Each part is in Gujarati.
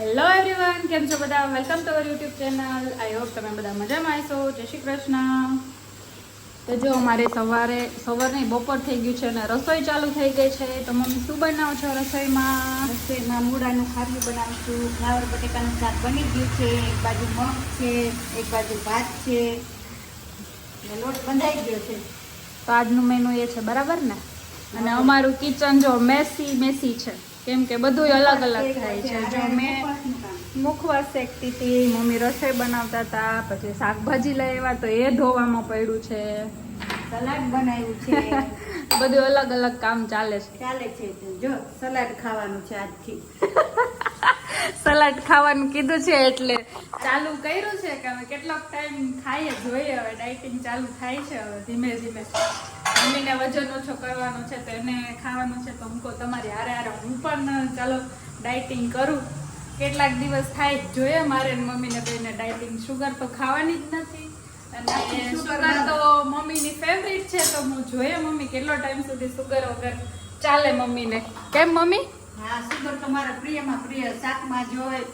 હેલો એવરીવન કેમ છો બધા? Welcome to our YouTube channel I hope તમે બધા મજામાં આવશો જય શ્રી કૃષ્ણ. તો જો અમારે સવારે સવાર નહીં બપોર થઈ ગયું છે અને રસોઈ ચાલુ થઈ ગઈ છે. તો મમ્મી શું બનાવો છો રસોઈમાં? રસોઈમાં મૂળાનું ખારું બનાવીશું. ફ્લાવર બટેકાનું શાક બની ગયું છે. એક બાજુ મગ છે એક બાજુ ભાત છે. લોટ બંધાઈ ગયો છે. તો આજનું મેનુ એ છે બરાબર ને? અને અમારું કિચન જો મેસી મેસી છે. કેમ કે બધું અલગ અલગ થાય છે. જો મેં મુખવાસ શેકતી હતી મમ્મી રસોઈ બનાવતા હતા પછી શાકભાજી લઈ આવ્યા તો એ ધોવામાં પડ્યું છે. સલાડ બનાવ્યું છે. બધું અલગ અલગ કામ ચાલે છે. ચાલે છે જો સલાડ ખાવાનું છે આજથી. સલાડ ખાવાનું કીધું છે એટલે ચાલુ કર્યું છે કે હવે કેટલોક ટાઈમ ખાઈએ જોઈએ હવે ડાયટિંગ ચાલુ થાય છે હવે ધીમે ધીમે. મમ્મીને વજન ઓછો કરવાનો છે તો એને ખાવાનું છે તો હું કહું તમારી હારે હારે હું પણ ચાલો ડાયટિંગ કરું. કેટલાક દિવસ થાય જોઈએ મારે મમ્મીને બેને ડાયટિંગ શુગર તો ખાવાની જ નથી. અને શુગર તો મમ્મીની ફેવરિટ છે તો હું જોઈએ મમ્મી કેટલો ટાઈમ સુધી શુગર વગર ચાલે મમ્મીને. કેમ મમ્મી? હા સુગર તો મારા પ્રિયમાં પ્રિય. શાકમાં જોઈ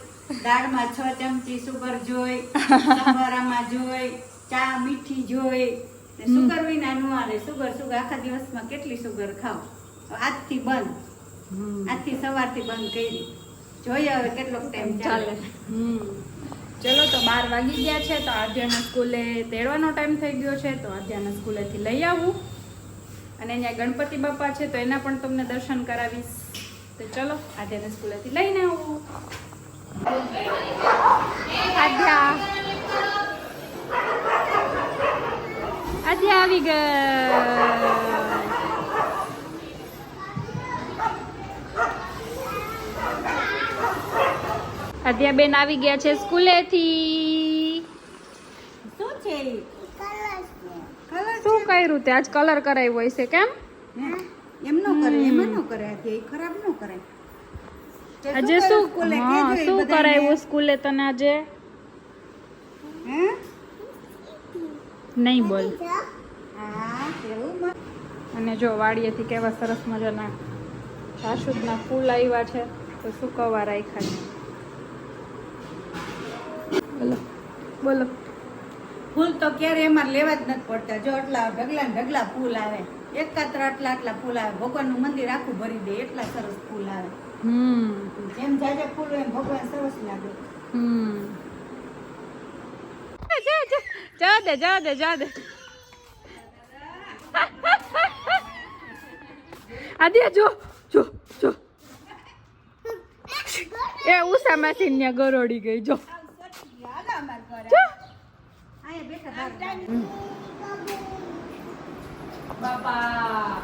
દાળમાં છ ચમચી સુગર જોઈ સંભારામાં જોઈ ચા મીઠી જોઈ ને સુગર વિના નો હાલે સુગર સુગર આખા દિવસમાં કેટલી સુગર ખાવ? આજથી બંધ. આજથી સવારથી બંધ કરી. જોઈએ હવે કેટલોક ટાઈમ ચાલે. ચાલે. તો બાર વાગી ગયા છે તો આધ્યાના સ્કૂલે તેડવાનો ટાઈમ થઈ ગયો છે તો આધ્યાના સ્કૂલેથી લઈ આવું. અને અહીંયા ગણપતિ બાપા છે તો એના પણ તમને દર્શન કરાવીશ. તો ચલો આધ્યાના સ્કૂલેથી લઈને આવું. આદ્યા આદ્યા આવી ગઈ આદ્યા બેન આવી ગયા છે સ્કૂલેથી. શું છે? શું કર્યું તે? આજ કલર કરાવ્યો હોય છે કેમ? એમ નો કરે એમાં નો કરે આજે ખરાબ નો કરે. આજે શું? સ્કૂલે? હા શું. કરાવ્યું સ્કૂલે તને આજે? હે? નહીં બોલ. અને જો વાડીએથી કેવા સરસ મજાના જાસૂદના ફૂલ આવ્યા છે તો સુકવવા રાખ્યા છે? બોલો બોલો. ફૂલ તો ક્યારે એમાં લેવા જ નથી પડતા. જો આટલા ઢગલા ઢગલા ફૂલ આવે એકાત્ર આટલા આટલા ફૂલ આવે. ભગવાનનું મંદિર આખું ભરી દે એટલા સરસ ફૂલ આવે. હમ. જેમ જાજા ફૂલ હોય એમ ભગવાન સરસ લાગે. હમ. જા જા જા દે જા દે જા દે આદિયા જો જો જો. એ ઉષા માસી ને ગરોડી ગઈ જો. બાપા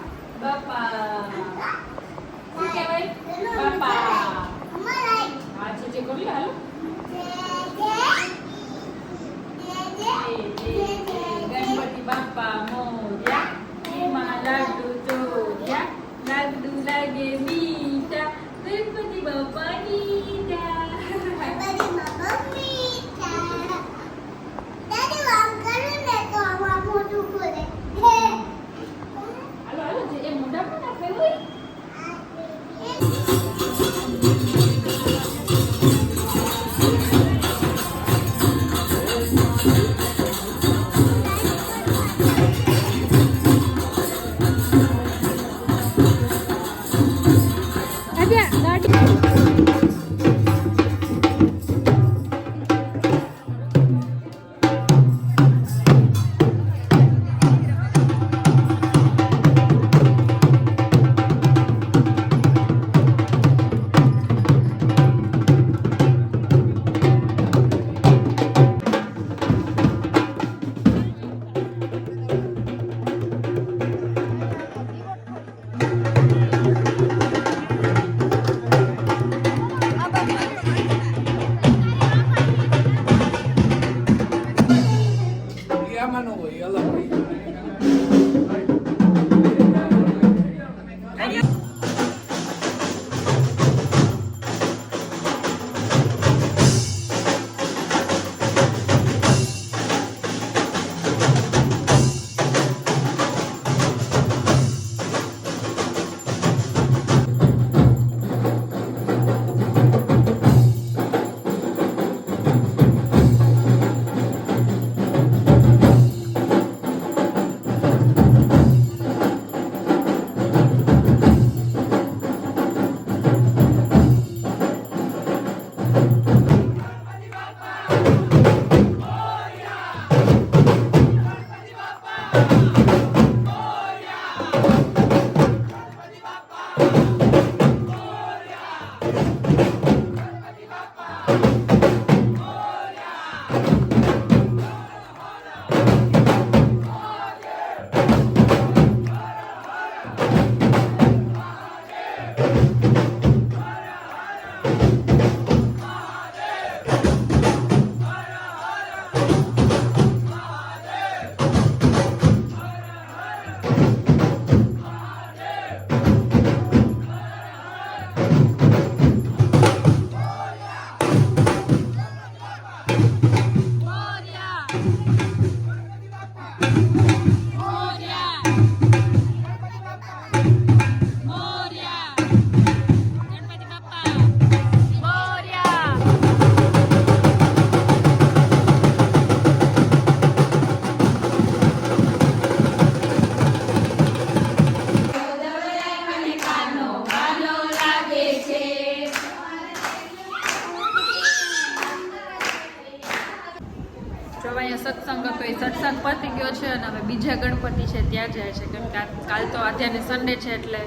હવે અહીંયા સત્સંગ હતો એ સત્સંગ પતી ગયો છે અને હવે બીજા ગણપતિ છે ત્યાં જાય છે. કેમ કે કાલ તો આધ્યાને સન્ડે છે એટલે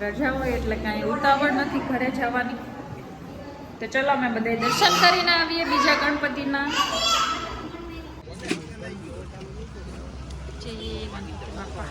રજા હોય એટલે કાંઈ ઉતાવળ નથી ઘરે જવાની. તો ચલો અમે બધા દર્શન કરીને આવીએ બીજા ગણપતિના. જય બાપા